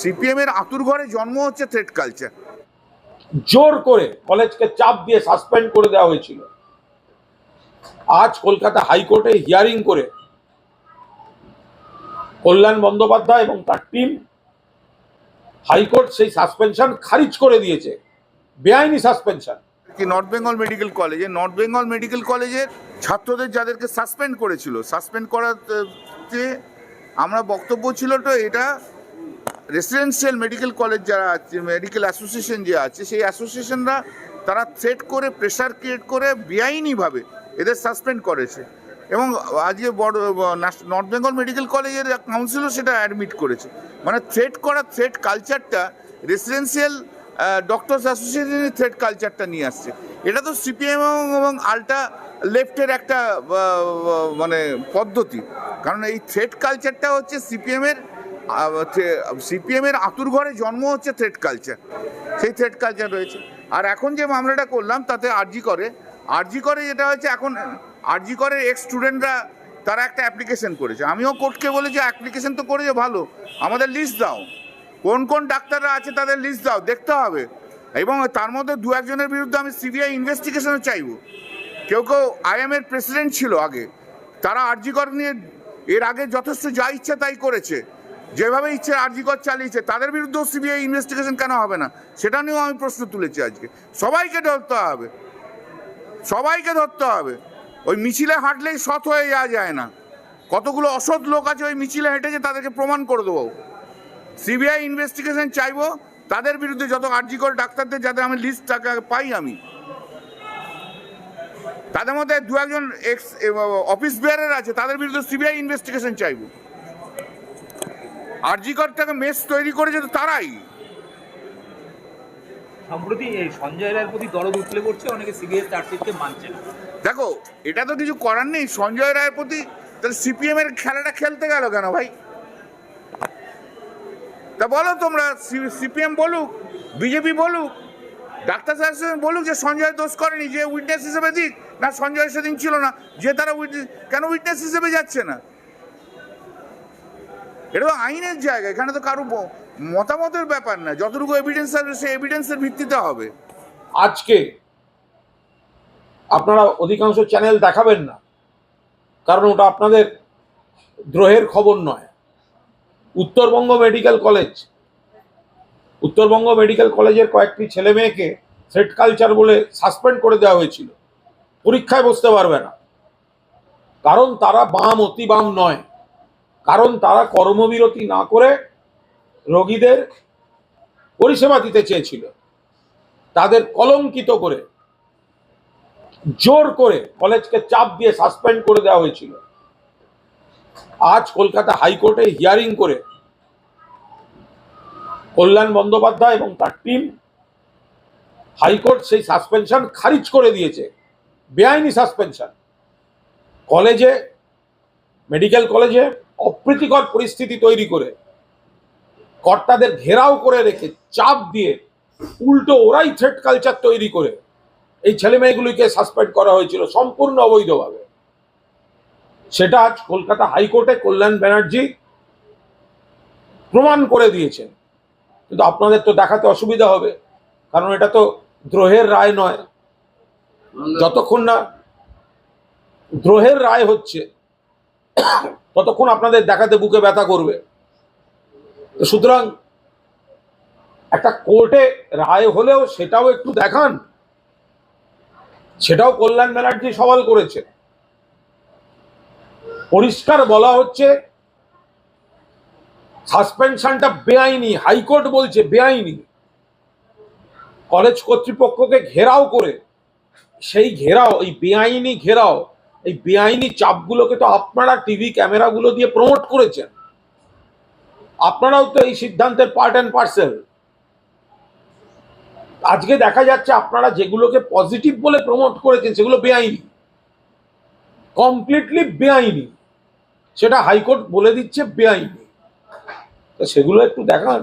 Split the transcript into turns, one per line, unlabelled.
CPM এর আতুর ঘরে জন্ম হচ্ছে থ্রেড কালচার
জোর করে কলেজকে চাপ দিয়ে সাসপেন্ড করে দেওয়া হয়েছিল। আজ কলকাতা হাইকোর্টে হিয়ারিং করে কল্যাণ বন্দ্যোপাধ্যায় এবং তার টিম হাইকোর্ট সেই সাসপেনশন খারিজ করে দিয়েছে। বেআইনি সাসপেনশন
কি নর্থ বেঙ্গল মেডিকেল কলেজে নর্থ বেঙ্গল মেডিকেল কলেজের ছাত্রদের যাদেরকে সাসপেন্ড করেছিল সাসপেন্ড করাতে আমরা বক্তব্য ছিল তো এটা রেসিডেন্সিয়াল মেডিকেল কলেজ যারা আছে মেডিকেল অ্যাসোসিয়েশন যে আছে, সেই অ্যাসোসিয়েশনরা তারা থ্রেট করে প্রেশার ক্রিয়েট করে বেআইনিভাবে এদের সাসপেন্ড করেছে। এবং আজকে বড় নর্থ বেঙ্গল মেডিকেল কলেজের কাউন্সিলও সেটা অ্যাডমিট করেছে। মানে থ্রেট করা থ্রেট কালচারটা রেসিডেন্সিয়াল ডক্টরস অ্যাসোসিয়েশনের থ্রেড কালচারটা নিয়ে আসছে। এটা তো সিপিএম এবং আল্টা লেফটের একটা মানে পদ্ধতি। কারণ এই থ্রেড কালচারটা হচ্ছে সিপিএমের সিপিএমের আতুর ঘরে জন্ম হচ্ছে থ্রেড কালচার সেই থ্রেড কালচার রয়েছে। আর এখন যে মামলাটা করলাম, তাতে আরজি করে। আরজি করে যেটা হচ্ছে এখন আরজি করে এক্স স্টুডেন্টরা তারা একটা অ্যাপ্লিকেশন করেছে। আমিও কোর্টকে বলেছি অ্যাপ্লিকেশন তো করেছে, ভালো। আমাদের লিস্ট দাও। কোন কোন ডাক্তাররা আছে, তাদের লিস্ট দাও, দেখতে হবে। এবং তার মধ্যে দু একজনের বিরুদ্ধে আমি সিবিআই ইনভেস্টিগেশনও চাইব। কেউ কেউ আইএমের প্রেসিডেন্ট ছিল আগে। তারা আরজি কর নিয়ে, এর আগে যথেষ্ট যা ইচ্ছে তাই করেছে। যেভাবে ইচ্ছে আরজিকর চালিয়েছে, তাদের বিরুদ্ধেও সিবিআই ইনভেস্টিগেশন কেন হবে না? সেটা নিয়েও আমি প্রশ্ন তুলেছি আজকে। সবাইকে ধরতে হবে। সবাইকে ধরতে হবে। ওই মিছিলে হাঁটলেই সৎ হয়ে যাওয়া যায় না। কতগুলো অসৎ লোক আছে ওই মিছিলে হেঁটেছে, তাদেরকে প্রমাণ করে দেবো। সিবিআই ইনভেস্টিগেশন চাইব, তাদের বিরুদ্ধে যত আর্জিকল ডাক্তারদের, যাদের আমি লিস্ট টাকা পাই আমি। তাদের মধ্যে দু একজন এক্স অফিস বেয়ারের আছে, তাদের বিরুদ্ধে সিবিআই ইনভেস্টিগেশন চাইব। আরজিকর থেকে মেস তৈরি করেছে তো তারাই।
সম্প্রতি এই সঞ্জয় রায়ের প্রতি দরদ উঠলে পড়ছে অনেকে সিবিএস চার্জশিটকে মানছে না।
দেখো এটা তো কিছু করার নেই সঞ্জয় রায়ের প্রতি তাহলে সিপিএম এর খেলাটা খেলতে গেল কেন ভাই? তা বলো তোমরা সিপিএম বলুক বিজেপি বলুক ডাক্তার সাহেব বলুক যে সঞ্জয় দোষ করেনি যে উইটনেস হিসেবে দিক না সঞ্জয় সেদিন ছিল না যে তারা উইটনেস কেন উইটনেস হিসেবে যাচ্ছে না? এটা তো আইনের জায়গা, এখানে তো কারও মতামতের ব্যাপার না, যতটুকু এভিডেন্স আসবে সেই এভিডেন্সের ভিত্তিতে হবে।
আজকে আপনারা অধিকাংশ চ্যানেল দেখাবেন না, কারণ ওটা আপনাদের দ্রোহের খবর নয়। Uttarbanga medical college, Uttarbanga medical কলেজের কয়েকটি ছেলে মেয়েকে থ্রেড কালচার বলে সাসপেন্ড করে দেওয়া হয়েছিল। পরীক্ষায় বসতে পারবে না। কারণ তারা বাম, অতি বাম নয়। কারণ তারা কর্মবিরতি না করে রোগীদের পরিষেবা দিতে চেয়েছিল। তাদের কলঙ্কিত করে, জোর করে কলেজকে চাপ দিয়ে সাসপেন্ড করে দেওয়া হয়েছিল। আজ কলকাতা হাইকোর্টে হিয়ারিং করে কল্যাণ বন্দ্যোপাধ্যায় এবং তার টিম হাইকোর্ট সেই সাসপেনশন খারিজ করে দিয়েছে, বেআইনি সাসপেনশন। কলেজে, মেডিকেল কলেজে অপ্রীতিকর পরিস্থিতি তৈরি করে কর্তাদের ঘেরাও করে রেখে চাপ দিয়ে উল্টো ওরাই থ্রেড কালচার তৈরি করে এই ছেলে মেয়েগুলিকে সাসপেন্ড করা হয়েছিল সম্পূর্ণ অবৈধভাবে। সেটা আজ কলকাতা হাইকোর্টে কল্যাণ ব্যানার্জি প্রমাণ করে দিয়েছেন। কিন্তু আপনাদের তো দেখাতে অসুবিধা হবে কারণ এটা তো দ্রোহের রায় নয়। যতক্ষণ না দ্রোহের রায় হচ্ছে ততক্ষণ আপনাদের দেখাতে বুকে ব্যথা করবে? সুতরাং একটা কোর্টে রায় হলেও সেটাও একটু দেখান। সেটাও কল্যাণ ব্যানার্জি সওয়াল করেছে। পরিষ্কার বলা হচ্ছে, সাসপেনশনটা বেআইনি, হাইকোর্ট বলছে বেআইনি। কলেজ কর্তৃপক্ষকে ঘেরাও করে, সেই ঘেরাও, এই বেআইনি ঘেরাও এই বেআইনি চাপগুলোকে তো আপনারা টিভি ক্যামেরাগুলো দিয়ে প্রমোট করেছেন। আপনারাও তো এই সিদ্ধান্তের পার্ট অ্যান্ড পার্সেল আজকে দেখা যাচ্ছে আপনারা যেগুলোকে পজিটিভ বলে প্রমোট করেছেন, সেগুলো বেআইনি। কমপ্লিটলি বেআইনি। সেটা হাইকোর্ট বলে দিচ্ছে বেআইনি। তো সেগুলো একটু দেখান।